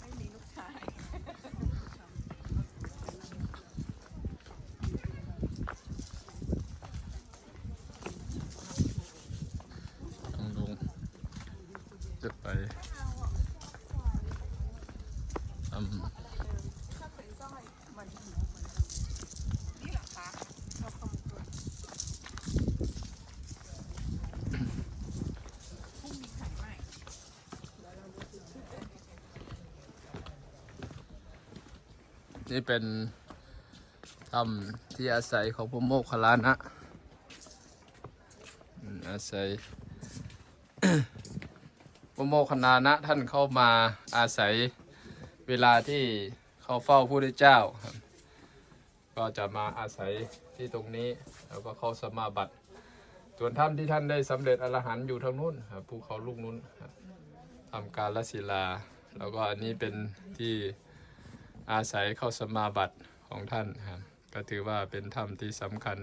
ไม่มีลูกชายทางลงจะไปทถ้าเป็นสร้อยมันนี่เหรอคะเราคำนวณพรุ่งนี้ขายใหม่ำ นี่เป็นถ้ำที่อาศัยของพระโมคคัลลานะ อาศัยพระโมคคัลลานะท่านเข้ามาอาศัยเวลาที่เข้าเฝ้าพระพุทธเจ้าครับก็จะมาอาศัยที่ตรงนี้แล้วก็เข้าสมาบัติ ส่วนถ้ำที่ท่านได้สำเร็จอรหันต์อยู่ทางนู้นภูเขาลูกนู้นทำการละศิลา แล้วก็อันนี้เป็นที่ อาศัยเข้าสมาบัติของท่านครับก็ถือว่าเป็นธรรมที่สำคัญ